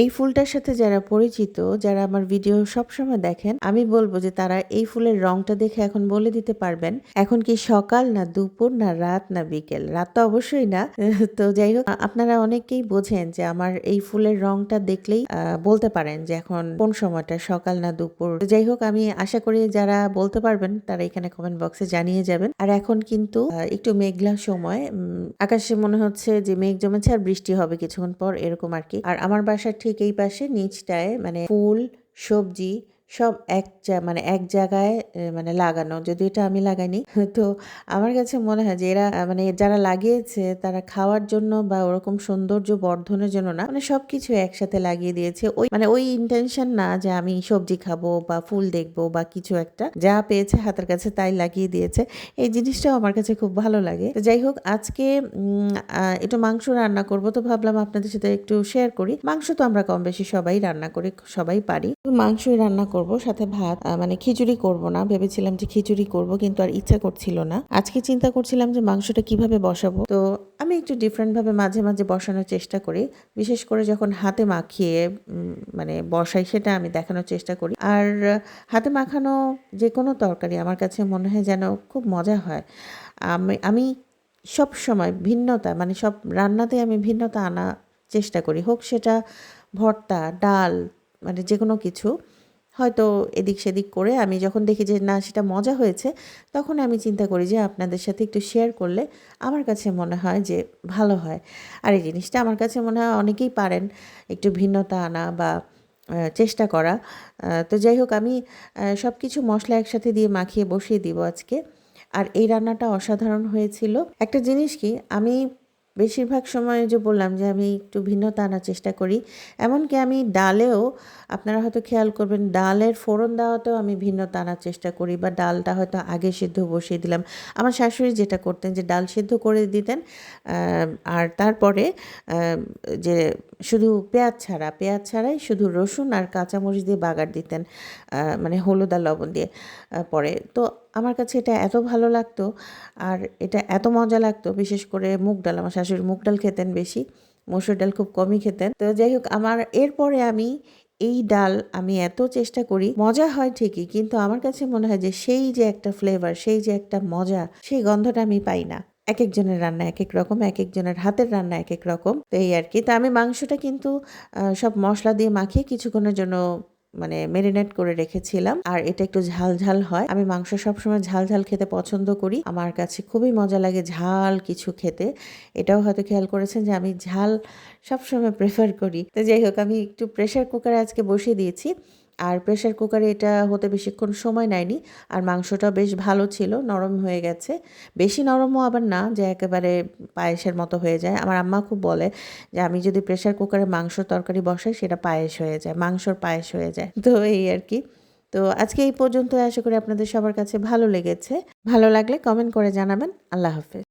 এই ফুলটার সাথে যারা পরিচিত, যারা আমার ভিডিও সবসময় দেখেন, আমি বলব যে তারা এই ফুলের রংটা দেখে এখন বলে দিতে পারবেন। এখন কি সকাল না দুপুর না রাত না বিকেল? রাত তো অবশ্যই না। তো যাই হোক, আপনারা অনেকেই বোঝেন যে আমার এই ফুলের রংটা দেখলেই বলতে পারেন যে এখন কোন সময়টা সকাল না দুপুর। যাই হোক, আমি আশা করি যারা বলতে পারবেন, তারা এখানে কমেন্ট বক্সে জানিয়ে যাবেন। আর এখন কিন্তু একটু মেঘলা সময়। আকাশে মনে হচ্ছে যে মেঘ জমেছে আর বৃষ্টি হবে কিছুক্ষণ পর, এরকম আর কি। আর আমার বাসার ঠিক এই পাশে নিচটায় মানে ফুল সবজি সব এক মানে এক জায়গায় মানে লাগানো। যদি এটা আমি লাগাইনি, তো আমার কাছে মনে হয় যে এরা মানে যারা লাগিয়েছে, তারা খাওয়ার জন্য বা ওরকম সৌন্দর্য বর্ধনের জন্য না মানে সবকিছু একসাথে লাগিয়ে দিয়েছে। ওই মানে ওই ইন্টেনশন না যে আমি সবজি খাব বা ফুল দেখব বা কিছু একটা। যা পেয়েছে হাতের কাছে তাই লাগিয়ে দিয়েছে। এই জিনিসটাও আমার কাছে খুব ভালো লাগে। তো যাই হোক, আজকে একটু মাংস রান্না করব, তো ভাবলাম আপনাদের সাথে একটু শেয়ার করি। মাংস তো আমরা কম বেশি সবাই রান্না করি, সবাই পারি। মাংসই রান্না করব, সাথে ভাত মানে খিচুড়ি করব না। ভেবেছিলাম যে খিচুড়ি করব, কিন্তু আর ইচ্ছা করছিল না। আজকে চিন্তা করছিলাম যে মাংসটা কীভাবে বসাবো। তো আমি একটু ডিফারেন্ট ভাবে মাঝে মাঝে বসানোর চেষ্টা করি। বিশেষ করে যখন হাতে মাখিয়ে মানে বসাই, সেটা আমি দেখানোর চেষ্টা করি। আর হাতে মাখানো যে কোনো তরকারি আমার কাছে মনে হয় যেন খুব মজা হয়। আমি আমি সব সময় ভিন্নতা মানে সব রান্নাতে আমি ভিন্নতা আনা চেষ্টা করি। হোক সেটা ভর্তা, ডাল মানে যে কোনো কিছু। হয়তো এদিক সেদিক করে আমি যখন দেখি যে না, সেটা মজা হয়েছে, তখন আমি চিন্তা করি যে আপনাদের সাথে একটু শেয়ার করলে আমার কাছে মনে হয় যে ভালো হয়। আর এই জিনিসটা আমার কাছে মনে হয় অনেকেই পারেন একটু ভিন্নতা আনা বা চেষ্টা করা। তো যাই হোক, আমি সব কিছু মশলা একসাথে দিয়ে মাখিয়ে বসিয়ে দিব আজকে। আর এই রান্নাটা অসাধারণ হয়েছিল। একটা জিনিস কি, আমি বেশিরভাগ সময় যে বললাম যে আমি একটু ভিন্নতা আনার চেষ্টা করি, এমনকি আমি ডালেও আপনারা হয়তো খেয়াল করবেন ডালের ফোড়ন দেওয়াতেও আমি ভিন্নতা আনার চেষ্টা করি বা ডালটা হয়তো আগে সিদ্ধ বসিয়ে দিলাম। আমার শাশুড়ি যেটা করতেন যে ডাল সিদ্ধ করে দিতেন আর তারপরে যে শুধু পেঁয়াজ ছাড়া, পেঁয়াজ ছাড়াই শুধু রসুন আর কাঁচামরিচ দিয়ে বাগার দিতেন মানে হলুদ আর লবণ দিয়ে পরে। তো আমার কাছে এটা এত ভালো লাগতো আর এটা এত মজা লাগতো, বিশেষ করে মুগ ডাল। আমার শাশুড়ি মুগ ডাল খেতেন বেশি, মসুর ডাল খুব কমই খেতেন। তো যাই হোক, আমার এরপরে আমি এই ডাল আমি এত চেষ্টা করি, মজা হয় ঠিকই, কিন্তু আমার কাছে মনে হয় যে সেই যে একটা ফ্লেভার সেই যে একটা মজা, সেই গন্ধটা আমি পাই না। এক একজনের রান্না এক এক রকম এক একজনের হাতের রান্না এক এক রকম। তো এই আর কি। তা আমি মাংসটা কিন্তু সব মশলা দিয়ে মাখিয়ে কিছুক্ষণের জন্য মানে মেরিনেট করে রেখেছিলাম। আর এটা একটু ঝাল ঝাল হয়। আমি মাংস সবসময় ঝাল ঝাল খেতে পছন্দ করি। আমার কাছে খুবই মজা লাগে ঝাল কিছু খেতে। এটাও হয়তো খেয়াল করেছেন যে আমি ঝাল সবসময় প্রেফার করি। তো যাই হোক, আমি একটু প্রেশার কুকারে আজকে বসিয়ে দিয়েছি। আর প্রেশার কুকারে এটা হতে বেশিক্ষণ সময় নেয়নি। আর মাংসটা বেশ ভালো ছিল, নরম হয়ে গেছে। বেশি নরমও আবার না, যে একেবারে পায়েসের মতো হয়ে যায়। আমার আম্মা খুব বলে যে, আমি যদি প্রেশার কুকারে মাংস তরকারি বসাই, সেটা পায়েস হয়ে যায়, মাংসর পায়েস হয়ে যায়। তো এই আর কি। তো আজকে এই পর্যন্ত আশা করি আপনাদের সবার কাছে ভালো লেগেছে। ভালো লাগলে কমেন্ট করে জানাবেন। আল্লাহ হাফেজ।